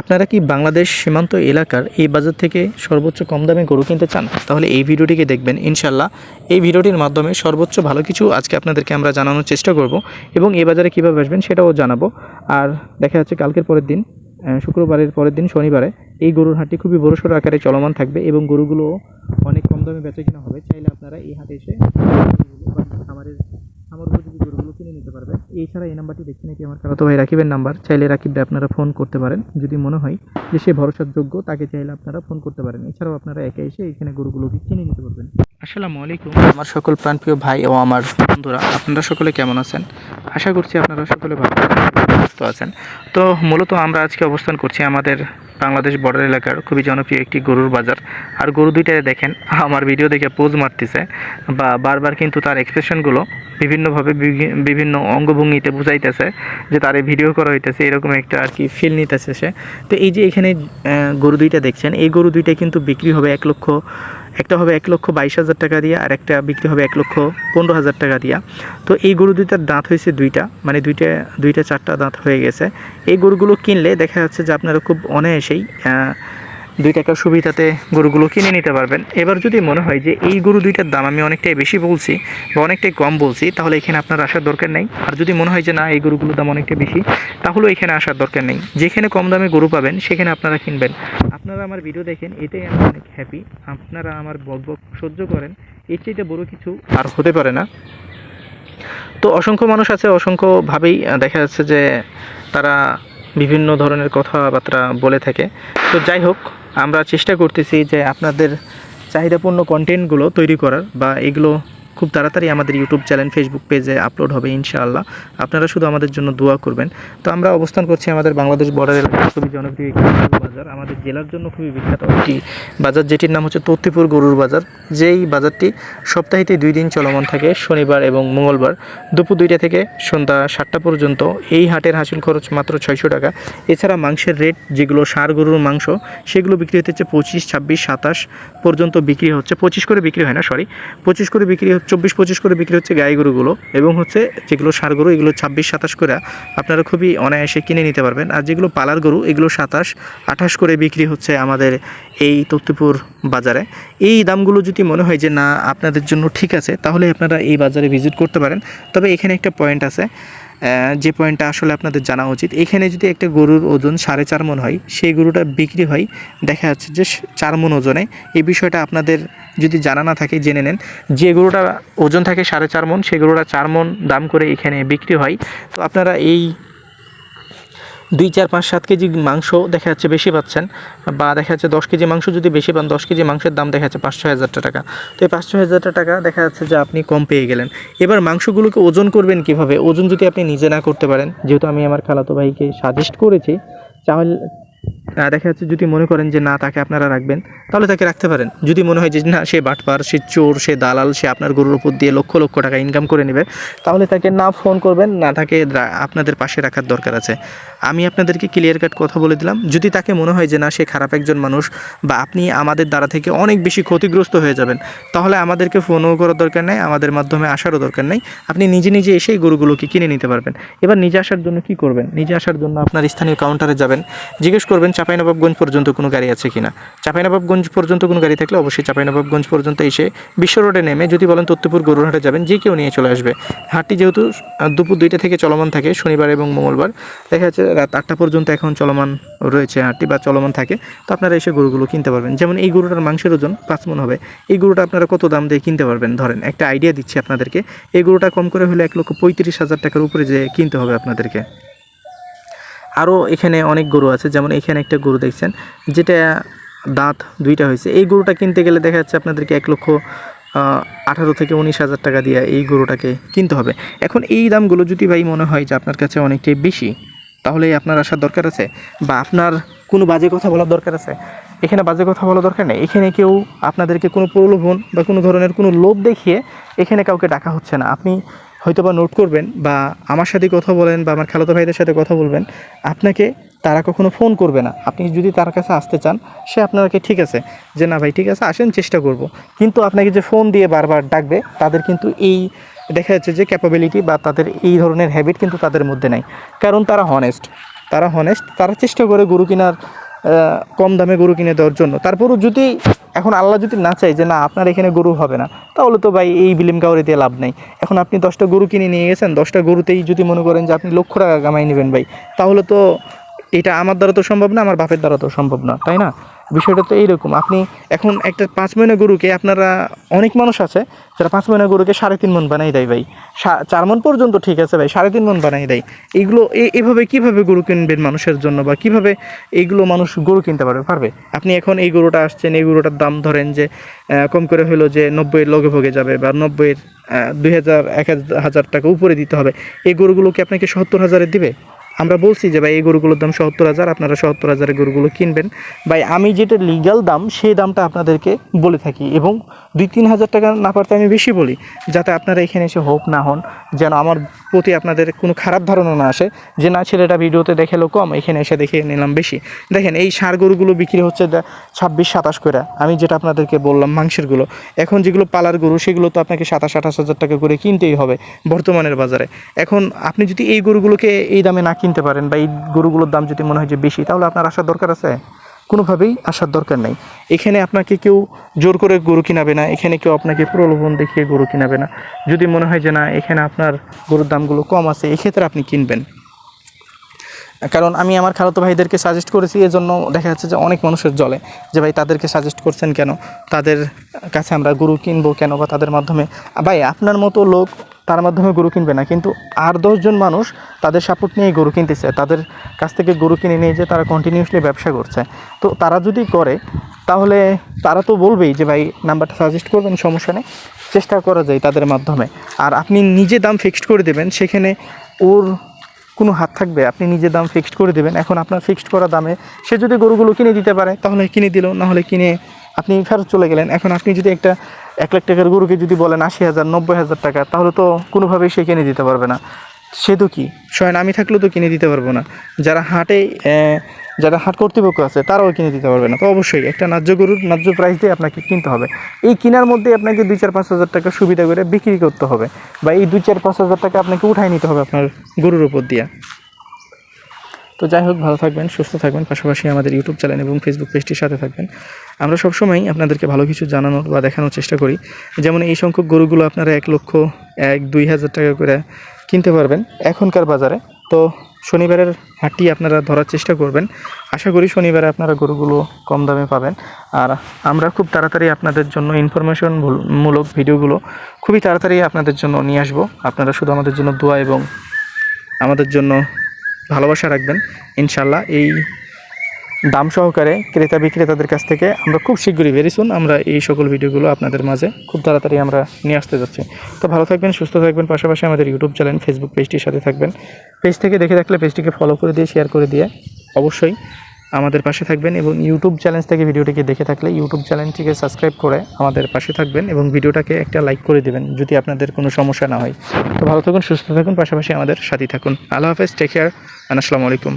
আপনারা কি বাংলাদেশ সীমান্ত এলাকার এই বাজার থেকে সর্বোচ্চ কম দামে গরু কিনতে চান? তাহলে এই ভিডিওটিকে দেখবেন ইনশাল্লাহ এই ভিডিওটির মাধ্যমে সর্বোচ্চ ভালো কিছু আজকে আপনাদেরকে আমরা জানানোর চেষ্টা করব এবং এই বাজারে কীভাবে আসবেন সেটাও জানাব। আর দেখা যাচ্ছে কালকের পরের দিন শুক্রবারের পরের দিন, শনিবারে এই গরুর হাটটি খুবই বড়সড় আকারে চলমান থাকবে এবং গরুগুলো অনেক কম দামে বেচা কিনা হবে। চাইলে আপনারা এই হাটে এসে খামারের খামার উপযোগী গরুগুলো কিনে নিতে পারবেন এছাড়া এই নাম্বারটি দেখে নাকি আমার খালাতো ভাই রাকিবের নাম্বার। চাইলে রাকিবরে আপনারা ফোন করতে পারেন যদি মনে হয় যে সে ভরসার যোগ্য তাকে চাইলে আপনারা ফোন করতে পারেন। এছাড়াও আপনারা একে এসে এখানে গরুগুলোকে কিনে নিতে পারবেন। আসসালামু আলাইকুম। আমার সকল প্রাণপ্রিয় ভাই ও আমার বন্ধুরা আপনারা সকলে কেমন আছেন? আশা করছি আপনারা সকলে ভালো আছেন, সুস্থ আছেন। তো মূলত আমরা আজকে অবস্থান করছি আমাদের বাংলাদেশ বর্ডার এলাকার খুবই জনপ্রিয় একটি গরুর বাজার। আর গরু দুইটায় দেখেন, আমার ভিডিও দেখে পোজ মারতেছে বা বারবার কিন্তু তার এক্সপ্রেশনগুলো বিভিন্নভাবে বিভিন্ন অঙ্গভঙ্গিতে বুঝাইতেছে যে তার ভিডিও করা হইতেছে, এরকম একটা আর কি ফিল নিতেছে সে। তো এই যে এখানে গরু দুইটা দেখছেন, এই গরু দুইটা কিন্তু বিক্রি হবে এক লক্ষ একটা হবে এক লক্ষ বাইশ হাজার টাকা দিয়ে আর একটা বিক্রি হবে এক লক্ষ পনেরো হাজার টাকা দিয়া। তো এই গরু দুইটার দাঁত হয়েছে দুইটা মানে দুইটা দুইটা চারটা দাঁত হয়ে গেছে। এই গরুগুলো কিনলে দেখা যাচ্ছে যে আপনারা খুব অনায়াসেই দুই টাকার সুবিধাতে গরুগুলো কিনে নিতে পারবেন। এবার যদি মনে হয় যে এই গরু দুইটার দাম আমি অনেকটাই বেশি বলছি বা অনেকটাই কম বলছি, তাহলে এখানে আপনার আসার দরকার নেই। আর যদি মনে হয় যে না, এই গরুগুলোর দাম অনেকটা বেশি তাহলেও এখানে আসার দরকার নেই। যেখানে কম দামে গরু পাবেন, সেখানে আপনারা কিনবেন। আপনারা আমার ভিডিও দেখেন, এটাই আমি অনেক হ্যাপি আপনারা আমার বকবক সহ্য করেন, এর চাইতে বড় কিছু আর হতে পারে না। তো অসংখ্য মানুষ আছে, অসংখ্যভাবেই দেখা যাচ্ছে যে তারা বিভিন্ন ধরনের কথাবার্তা বলে থাকে। তো যাই হোক আমরা চেষ্টা করতেছি যে আপনাদের চাহিদাপূর্ণ কন্টেন্টগুলো তৈরি করার বা এগুলো খুব তাড়াতাড়ি আমাদের ইউটিউব চ্যানেল ফেসবুক পেজে আপলোড হবে ইনশাআল্লাহ। আপনারা শুধু আমাদের জন্য দোয়া করবেন। তো আমরা অবস্থান করছি আমাদের বাংলাদেশ বর্ডার এলাকার খুবই জনপ্রিয় একটি গরুর বাজার। আমাদের জেলার জন্য খুবই বিখ্যাত একটি বাজার, যেটির নাম হচ্ছে তত্তিপুর গরুর বাজার। যেই বাজারটি সপ্তাহিতে দুই দিন চলমান থাকে, শনিবার এবং মঙ্গলবার দুপুর দুইটা থেকে সন্ধ্যা সাতটা পর্যন্ত। এই হাটের হাসিল খরচ মাত্র ছয়শো টাকা। এছাড়া মাংসের রেট যেগুলো ষাঁড় গরুর মাংস, সেগুলো বিক্রি হতে হচ্ছে পঁচিশ, ছাব্বিশ, সাতাশ পর্যন্ত বিক্রি হচ্ছে। পঁচিশ করে বিক্রি হয় না সরি পঁচিশ করে বিক্রি হচ্ছে চব্বিশ পঁচিশ করে বিক্রি হচ্ছে গাই গরুগুলো এবং হচ্ছে যেগুলো সার গরু, এগুলো ছাব্বিশ সাতাশ করে আপনারা খুবই অনায়াসে কিনে নিতে পারবেন। আর যেগুলো পালার গরু, এগুলো সাতাশ আঠাশ করে বিক্রি হচ্ছে আমাদের এই তত্ত্বপুর বাজারে। এই দামগুলো যদি মনে হয় যে, না, আপনাদের জন্য ঠিক আছে, তাহলে আপনারা এই বাজারে ভিজিট করতে পারেন। তবে এখানে একটা পয়েন্ট আছে। যে পয়েন্টটা আসলে আপনাদের জানা উচিত, এখানে যদি একটা গরুর ওজন সাড়ে চার মন হয়, সেই গরুটা বিক্রি হয়, দেখা যাচ্ছে যে চার মন ওজনে। এই বিষয়টা আপনাদের যদি জানা না থাকে, জেনে নেন। যে গরুটা ওজন থাকে সাড়ে চার মন, সেই গরুটা চার মন দাম করে এখানে বিক্রি হয়। তো আপনারা এই দুই চার পাঁচ সাত কেজি মাংস দেখা যাচ্ছে বেশি পাচ্ছেন, বা দেখা যাচ্ছে দশ কেজি মাংস যদি বেশি পান, দশ কেজি মাংসের দাম দেখা যাচ্ছে পাঁচ ছয় হাজার টাকা। তো এই পাঁচ ছয় হাজার টাকা দেখা যাচ্ছে যে আপনি কম পেয়ে গেলেন। এবার মাংসগুলোকে ওজন করবেন কীভাবে? ওজন যদি আপনি নিজে না করতে পারেন, যেহেতু আমি আমার খালাতো ভাইকে সাজেস্ট করেছি তাহলে দেখা যাচ্ছে যদি মনে করেন যে না, তাকে আপনারা রাখবেন, তাহলে তাকে রাখতে পারেন। যদি মনে হয় যে না, সে বাটপার, সে চোর, সে দালাল, সে আপনার গরুর উপর দিয়ে লক্ষ লক্ষ টাকা ইনকাম করে নেবে, তাহলে তাকে না ফোন করবেন, না তাকে আপনাদের পাশে রাখার দরকার আছে। আমি আপনাদেরকে ক্লিয়ার কাট কথা বলে দিলাম। যদি তাকে মনে হয় যে না, সে খারাপ একজন মানুষ বা আপনি আমাদের দ্বারা থেকে অনেক বেশি ক্ষতিগ্রস্ত হয়ে যাবেন, তাহলে আমাদেরকে ফোনও করার দরকার নেই, আমাদের মাধ্যমে আসারও দরকার নেই। আপনি নিজে নিজে এসেই গরুগুলোকে কিনে নিতে পারবেন। এবার নিজে আসার জন্য কি করবেন? নিজে আসার জন্য আপনার স্থানীয় কাউন্টারে যাবেন, জিজ্ঞেস করবেন চাঁপাইনবাবগঞ্জ পর্যন্ত কোনো গাড়ি আছে কিনা? চাঁপাইনবাবগঞ্জ পর্যন্ত কোনো গাড়ি থাকলে অবশ্যই চাঁপাইনবাবগঞ্জ পর্যন্ত এসে বিশ্ব রোডে নেমে যদি বলেন তত্ত্বপুর গরুরহাটে যাবেন, যে কেউ নিয়ে চলে আসবে। হাটটি যেহেতু দুপুর দুইটা থেকে চলমান থাকে, শনিবার এবং মঙ্গলবার। দেখা যাচ্ছে রাত আটটা পর্যন্ত এখন চলমান রয়েছে হাটটি বা চলমান থাকে। তো আপনারা এসে গরুগুলো কিনতে পারবেন। যেমন এই গরুটার মাংসের ওজন পাঁচ মন হবে। এই গরুটা আপনারা কত দাম দিয়ে কিনতে পারবেন? ধরেন, একটা আইডিয়া দিচ্ছি আপনাদেরকে। এই গরুটা কম করে হলে এক লক্ষ পঁয়ত্রিশ হাজার টাকার উপরে যে কিনতে হবে আপনাদেরকে। আরও এখানে অনেক গরু আছে, যেমন এখানে একটা গরু দেখছেন, যেটা দাঁত দুইটা হয়েছে। এই গরুটা কিনতে গেলে দেখা যাচ্ছে আপনাদেরকে এক লক্ষ আঠারো থেকে উনিশ হাজার টাকা দিয়ে এই গরুটাকে কিনতে হবে। এখন এই দামগুলো যদি ভাই মনে হয় যে আপনার কাছে অনেকটাই বেশি, তাহলে আপনার আসার দরকার আছে? বা আপনার কোনো বাজে কথা বলার দরকার আছে? এখানে বাজে কথা বলার দরকার নেই। এখানে কেউ আপনাদেরকে কোনো প্রলোভন বা কোনো ধরনের কোনো লোভ দেখিয়ে এখানে কাউকে ডাকা হচ্ছে না। আপনি হয়তো বা নোট করবেন বা আমার সাথে কথা বলেন বা আমার খালাতো ভাইদের সাথে কথা বলবেন, আপনাকে তারা কখনো ফোন করবে না। আপনি যদি তার কাছে আসতে চান, সে আপনাকে ঠিক আছে যে, না ভাই, ঠিক আছে, আসেন, চেষ্টা করব। কিন্তু আপনাকে যে ফোন দিয়ে বারবার ডাকবে, তাদের কিন্তু এই দেখা যাচ্ছে যে ক্যাপাবিলিটি বা তাদের এই ধরনের হ্যাবিট কিন্তু তাদের মধ্যে নাই। কারণ তারা হনেস্ট তারা হনেস্ট তারা চেষ্টা করে গরু কেনার কম দামে গরু কিনে দেওয়ার জন্য। তারপরও যদি এখন আল্লাহ যদি না চাই যে না, আপনার এখানে গরু হবে না, তাহলে তো ভাই এই বিলিম কাউরে দিয়ে লাভ নেই। এখন আপনি দশটা গরু কিনে নিয়ে গেছেন, দশটা গরুতেই যদি মনে করেন যে আপনি লক্ষ টাকা কামাই নেবেন ভাই, তাহলে তো এটা আমার দ্বারা তো সম্ভব না, আমার বাপের দ্বারা তো সম্ভব না, তাই না? বিষয়টা তো এইরকম। আপনি এখন একটা পাঁচ মহিনা গরুকে আপনারা, অনেক মানুষ আছে, যারা পাঁচ মহিনা গরুকে সাড়ে তিন মন বানাই দেয় ভাই। চার মন পর্যন্ত ঠিক আছে ভাই, সাড়ে তিন মন বানাই দেয়। এইগুলো এভাবে কীভাবে গরু কিনবেন মানুষের জন্য বা কীভাবে এইগুলো মানুষ গরু কিনতে পারবে? পারবে? আপনি এখন এই গরুটা আসছেন, এই গরুটার দাম ধরেন যে কম করে হলো যে নব্বইয়ের লগে ভোগে যাবে বা নব্বইয়ের দুই হাজার, এক হাজার টাকা উপরে দিতে হবে। এই গরুগুলোকে আপনাকে সত্তর হাজারে দিবে? আমরা বলছি যে, ভাই, এই গরুগুলোর দাম সত্তর হাজার, আপনারা সত্তর হাজারের গরুগুলো কিনবেন। ভাই, আমি যেটা লিগ্যাল দাম, সেই দামটা আপনাদেরকে বলে থাকি এবং দুই তিন হাজার টাকা না পারতে আমি বেশি বলি, যাতে আপনারা এখানে এসে হোপ না হন, যেন আমার প্রতি আপনাদের কোনো খারাপ ধারণা না আসে, যে, না, ছেলেটা ভিডিওতে দেখাল কম, এখানে এসে দেখে নিলাম বেশি। দেখেন, এই সার গরুগুলো বিক্রি হচ্ছে ছাব্বিশ, সাতাশ করে। আমি যেটা আপনাদেরকে বললাম মাংসেরগুলো এখন যেগুলো পালার গরু, সেগুলো তো আপনাকে সাতাশ, আঠাশ হাজার টাকা করে কিনতেই হবে বর্তমানের বাজারে। এখন আপনি যদি এই গরুগুলোকে এই দামে না কিনতে পারেন বা এই গরুগুলোর দাম যদি মনে হয় যে বেশি, তাহলে আপনার আসার দরকার আছে? কোনোভাবেই আসার দরকার নেই। এখানে আপনাকে কেউ জোর করে গরু কিনাবে না, এখানে কেউ আপনাকে প্রলোভন দেখিয়ে গরু কিনাবে না। যদি মনে হয় যে না, এখানে আপনার গরুর দামগুলো কম আছে, এক্ষেত্রে আপনি কিনবেন। কারণ আমি আমার খালাতো ভাইদেরকে সাজেস্ট করেছি, এজন্য দেখা যাচ্ছে যে অনেক মানুষের জলে যে ভাই তাদেরকে সাজেস্ট করছেন কেন? তাদের কাছে আমরা গরু কিনবো কেন বা তাদের মাধ্যমে? ভাই, আপনার মতো লোক তার মাধ্যমে গরু কিনবে না, কিন্তু আর দশজন মানুষ তাদের সাপোর্ট নিয়ে গরু কিনতেছে, তাদের কাছ থেকে গরু কিনে নিয়ে যে তারা কন্টিনিউসলি ব্যবসা করছে। তো তারা যদি করে, তাহলে তারা তো বলবেই যে ভাই, নাম্বারটা সাজেস্ট করবেন, সমস্যা নেই, চেষ্টা করা যায় তাদের মাধ্যমে। আর আপনি নিজে দাম ফিক্সড করে দেবেন, সেখানে ওর কোনো হাত থাকবে, আপনি নিজে দাম ফিক্সড করে দেবেন। এখন আপনার ফিক্সড করা দামে সে যদি গরুগুলো কিনে দিতে পারে, তাহলে কিনে দিল, না হলে কিনে আপনি ফেরত চলে গেলেন। এখন আপনি যদি একটা এক লাখ টাকার গরুকে যদি বলেন আশি হাজার, নব্বই হাজার টাকা, তাহলে তো কোনোভাবেই সে কিনে দিতে পারবে না। সে তো কি? স্বয়ং আমি থাকলেও তো কিনে দিতে পারব না। যারা হাটে যারা হাট কর্তৃপক্ষ আছে, তারাও কিনে দিতে পারবে না। তো অবশ্যই একটা ন্যায্য গরুর ন্যায্য প্রাইস দিয়ে আপনাকে কিনতে হবে। এই কেনার মধ্যে আপনাকে দুই, চার, পাঁচ হাজার টাকা সুবিধা করে বিক্রি করতে হবে। বা এই দুই, চার, পাঁচ হাজার টাকা আপনাকে উঠাই নিতে হবে আপনার গরুর উপর দিয়ে। তো যাই হোক, ভালো থাকবেন, সুস্থ থাকবেন, পাশাপাশি আমাদের ইউটিউব চ্যানেল এবং ফেসবুক পেজটির সাথে থাকবেন। আমরা সবসময় আপনাদেরকে ভালো কিছু জানানোর বা দেখানোর চেষ্টা করি। যেমন এই সংখ্যক গরুগুলো আপনারা এক লক্ষ, এক, দুই হাজার টাকা করে কিনতে পারবেন এখনকার বাজারে। তো শনিবারের হাটটি আপনারা ধরার চেষ্টা করবেন। আশা করি শনিবারে আপনারা গরুগুলো কম দামে পাবেন। আর আমরা খুব তাড়াতাড়ি আপনাদের জন্য ইনফরমেশন মূলক ভিডিওগুলো খুবই তাড়াতাড়ি আপনাদের জন্য নিয়ে আসব। আপনারা শুধু আমাদের জন্য দোয়া এবং আমাদের জন্য ভালোবাসা রাখবেন। ইনশাল্লাহ এই দাম সহকারে ক্রেতা বিক্রেতাদের কাছ থেকে আমরা খুব শীঘ্রই ভেরি সুন আমরা এই সকল ভিডিওগুলো আপনাদের মাঝে খুব তাড়াতাড়ি আমরা নিয়ে আসতে যাচ্ছি। তো ভালো থাকবেন, সুস্থ থাকবেন, পাশাপাশি আমাদের ইউটিউব চ্যানেল ফেসবুক পেজটির সাথে থাকবেন। পেজ থেকে দেখে থাকলে পেজটিকে ফলো করে দিয়ে শেয়ার করে দিয়ে অবশ্যই আমাদের পাশে থাকবেন এবং ইউটিউব চ্যানেল থেকে ভিডিওটিকে দেখে থাকলে ইউটিউব চ্যানেলটিকে সাবস্ক্রাইব করে আমাদের পাশে থাকবেন এবং ভিডিওটাকে একটা লাইক করে দেবেন যদি আপনাদের কোনো সমস্যা না হয়। তো ভালো থাকুন, সুস্থ থাকুন, পাশাপাশি আমাদের সাথেই থাকুন। আল্লাহ হাফেজ টেক কেয়ার আসসালামু আলাইকুম।